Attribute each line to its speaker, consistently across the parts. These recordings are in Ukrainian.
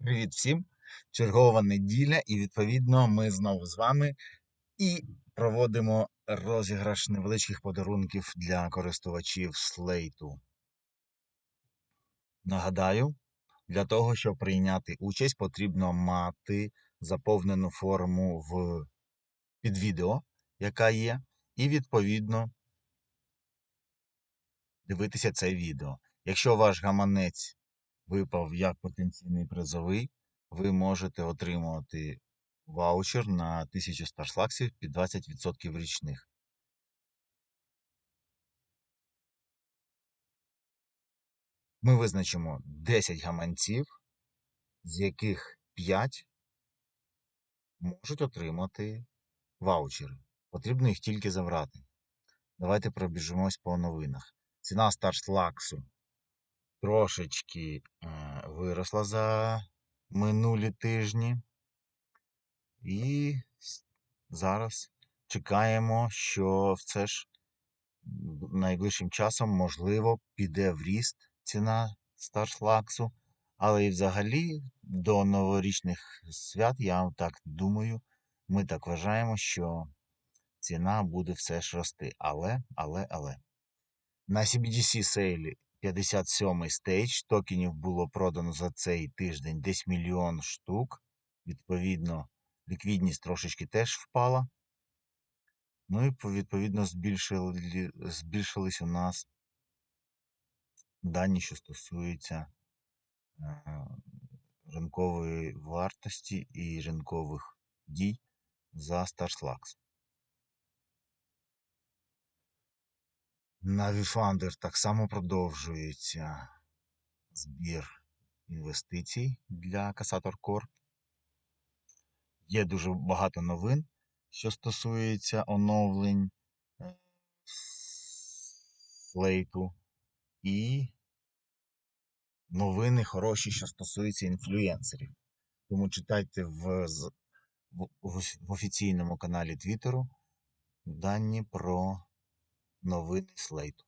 Speaker 1: Привіт всім! Чергова неділя, і відповідно ми знову з вами і проводимо розіграш невеличких подарунків для користувачів слейту. Нагадаю, для того, щоб прийняти участь, потрібно мати заповнену форму в під відео, яка є, і відповідно дивитися це відео. Якщо ваш гаманець випав як потенційний призовий, ви можете отримувати ваучер на 1000 старслаксів під 20% річних. Ми визначимо 10 гаманців, з яких 5 можуть отримати ваучери. Потрібно їх тільки забрати. Давайте пробіжимось по новинах. Ціна старслаксу трошечки е, виросла за минулі тижні. І зараз чекаємо, що все ж найближчим часом, можливо, піде в ріст ціна старшлаксу. Але і взагалі до новорічних свят, я так думаю, ми так вважаємо, що ціна буде все ж рости. Але, але, але. На CBDC сейлі 57 стейдж токенів було продано за цей тиждень десь мільйон штук. Відповідно, ліквідність трошечки теж впала. Ну і відповідно збільшили, збільшились у нас дані, що стосуються е, ринкової вартості і ринкових дій за StarsLax. На VFunder так само продовжується збір інвестицій для Касатор Corp. Є дуже багато новин, що стосується оновлень слейту. І новини хороші, що стосуються інфлюенсерів. Тому читайте в, в, в офіційному каналі Твіттеру дані про новини слейту.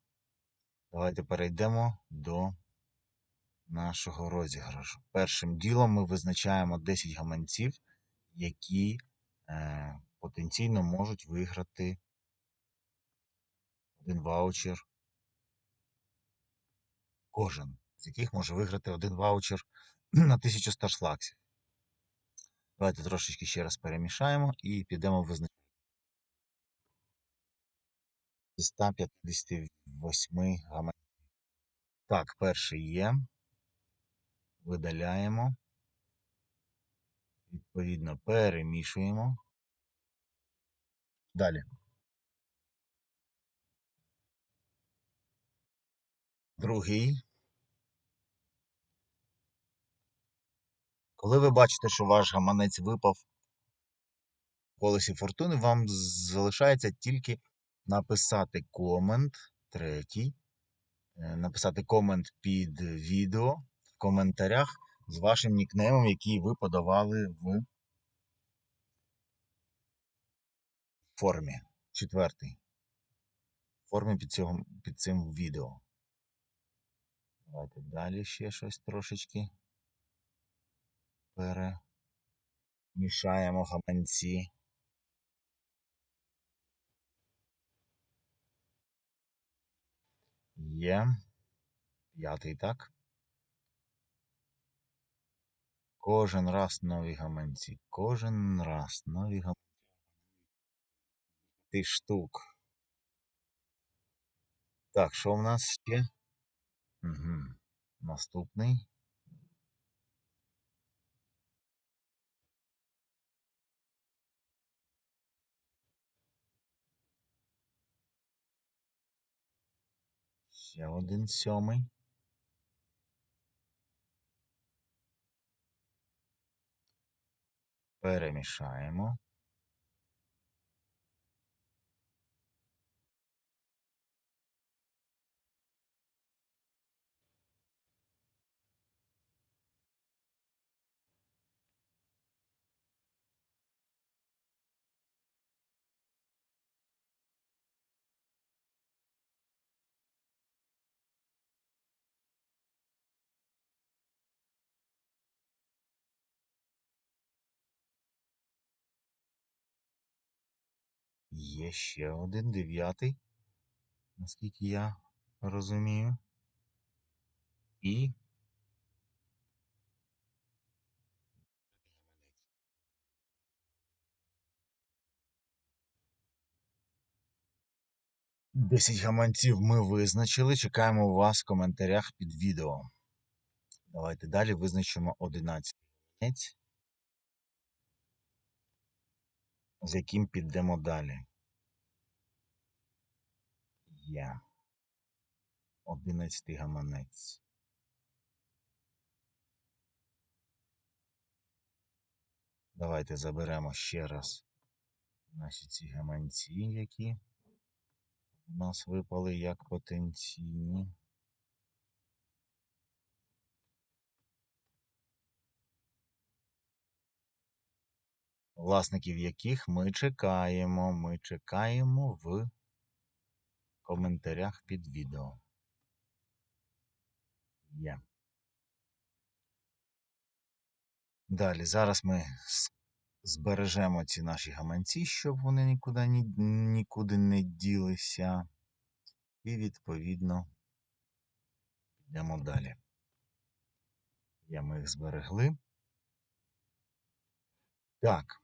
Speaker 1: Давайте перейдемо до нашого розіграшу. Першим ділом ми визначаємо 10 гаманців, які е, потенційно можуть виграти один ваучер. Кожен з яких може виграти один ваучер на 1000 старшлаксів. Давайте трошечки ще раз перемішаємо і підемо визначати. 158 гаманців. Так, перший є. Видаляємо. Відповідно, перемішуємо. Далі. Другий. Коли ви бачите, що ваш гаманець випав в колесі фортуни, вам залишається тільки написати комент, третій, е, написати комент під відео в коментарях з вашим нікнеймом, який ви подавали в формі. Четвертий. Формі під, цього, під цим відео. Давайте далі ще щось трошечки перемішаємо гаманці. Є. П'ятий так. Кожен раз нові гаманці. Кожен раз нові гаманці. Ти штук. Так, що в нас ще? Угу. Наступний. Ще один сьомий. Перемішаємо. Є ще один дев'ятий, наскільки я розумію. І Десять гаманців ми визначили. Чекаємо вас в коментарях під відео. Давайте далі визначимо 11 гаманець, з яким підемо далі. Є. 11 гаманець. Давайте заберемо ще раз наші ці гаманці, які у нас випали як потенційні. Власників яких ми чекаємо. Ми чекаємо в коментарях під відео. Є. Далі, зараз ми збережемо ці наші гаманці, щоб вони нікуди, ні, нікуди не ділися. І відповідно йдемо далі. Я ми їх зберегли. Так,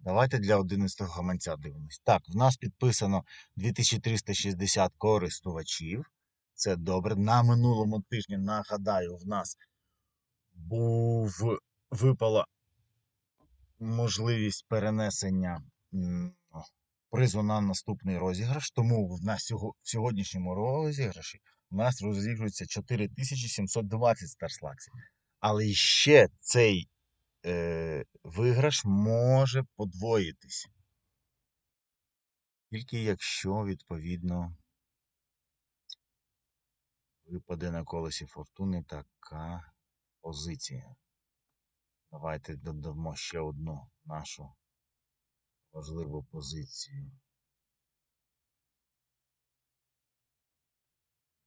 Speaker 1: давайте для 11 гаманця дивимось. Так, в нас підписано 2360 користувачів. Це добре. На минулому тижні, нагадаю, в нас був випала можливість перенесення призу на наступний розіграш. Тому в нас в сьогоднішньому розіграші у нас розігрується 4720 старслаксів. Але ще цей е, виграш може подвоїтись. Тільки якщо, відповідно, випаде на колесі фортуни така позиція. Давайте додамо ще одну нашу важливу позицію.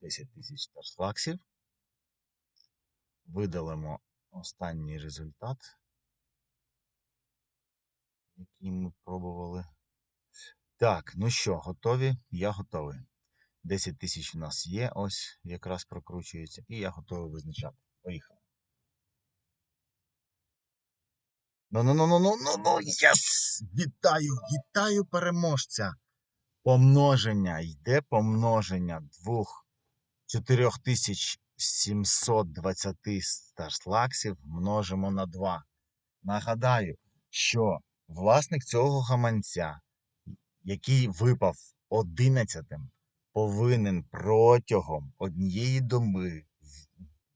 Speaker 1: 10 тисяч старфлаксів. Видалимо останній результат, який ми пробували. Так, ну що, готові? Я готовий. 10 тисяч у нас є, ось якраз прокручується, і я готовий визначати. Поїхали. Ну, ну, ну, ну, ну, ну, ну, єс! Вітаю, вітаю переможця. Помноження, йде помноження двох 4720 старслаксів множимо на 2. Нагадаю, що власник цього гаманця, який випав 11 повинен протягом однієї доби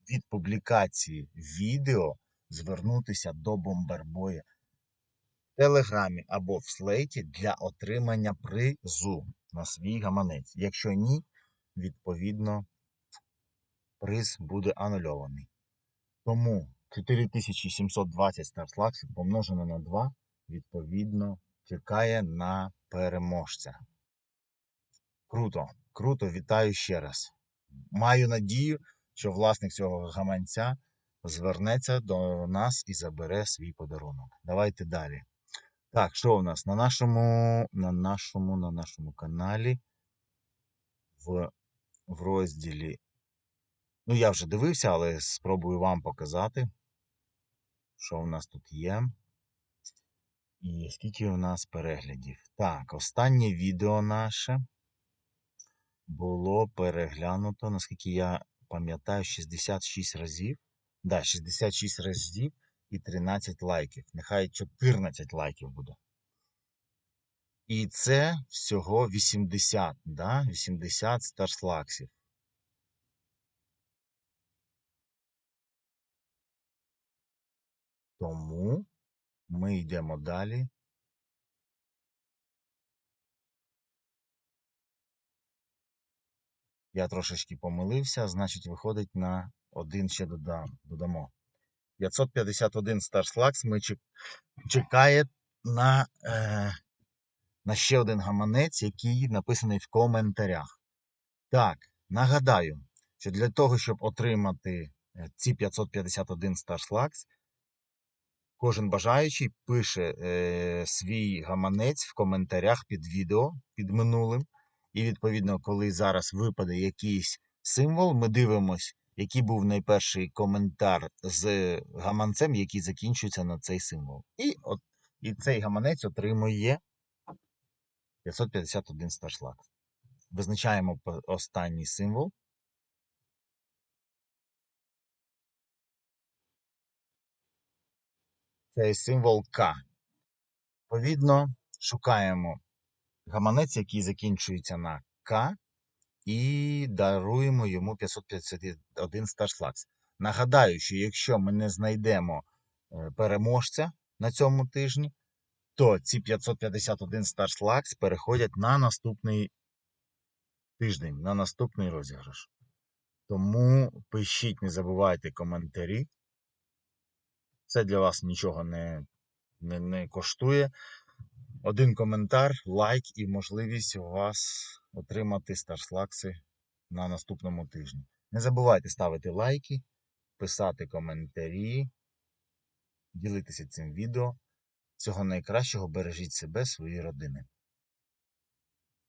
Speaker 1: від публікації відео звернутися до Бомбербоя в Телеграмі або в Слейті для отримання призу на свій гаманець. Якщо ні, відповідно приз буде анульований. Тому 4720 старслаксів помножено на 2, відповідно, чекає на переможця. Круто, круто, вітаю ще раз. Маю надію, що власник цього гаманця звернеться до нас і забере свій подарунок. Давайте далі. Так, що у нас на нашому, на нашому, на нашому каналі в, в розділі. Ну, я вже дивився, але спробую вам показати, що у нас тут є. І скільки у нас переглядів. Так, останнє відео наше було переглянуто, наскільки я пам'ятаю, 66 разів. Да, 66 разів і 13 лайків. Нехай 14 лайків буде. І це всього 80, да? 80 старслаксів. Тому ми йдемо далі. Я трошечки помилився, значить, виходить на один ще додам, додамо. 551 Старслакс ми чекає на, е, на ще один гаманець, який написаний в коментарях. Так, нагадаю, що для того, щоб отримати е, ці 551 Starslax, Кожен бажаючий пише е, свій гаманець в коментарях під відео, під минулим. І відповідно, коли зараз випаде якийсь символ, ми дивимось, який був найперший коментар з гаманцем, який закінчується на цей символ. І, от, і цей гаманець отримує 551 старшлаг. Визначаємо останній символ. Це символ К. Відповідно, шукаємо гаманець, який закінчується на К, і даруємо йому 551 старшлакс. Нагадаю, що якщо ми не знайдемо е, переможця на цьому тижні, то ці 551 старшлакс переходять на наступний тиждень, на наступний розіграш. Тому пишіть, не забувайте коментарі. Це для вас нічого не, не, не коштує. Один коментар, лайк і можливість у вас отримати старшлакси на наступному тижні. Не забувайте ставити лайки, писати коментарі, ділитися цим відео. Всього найкращого, бережіть себе, свої родини.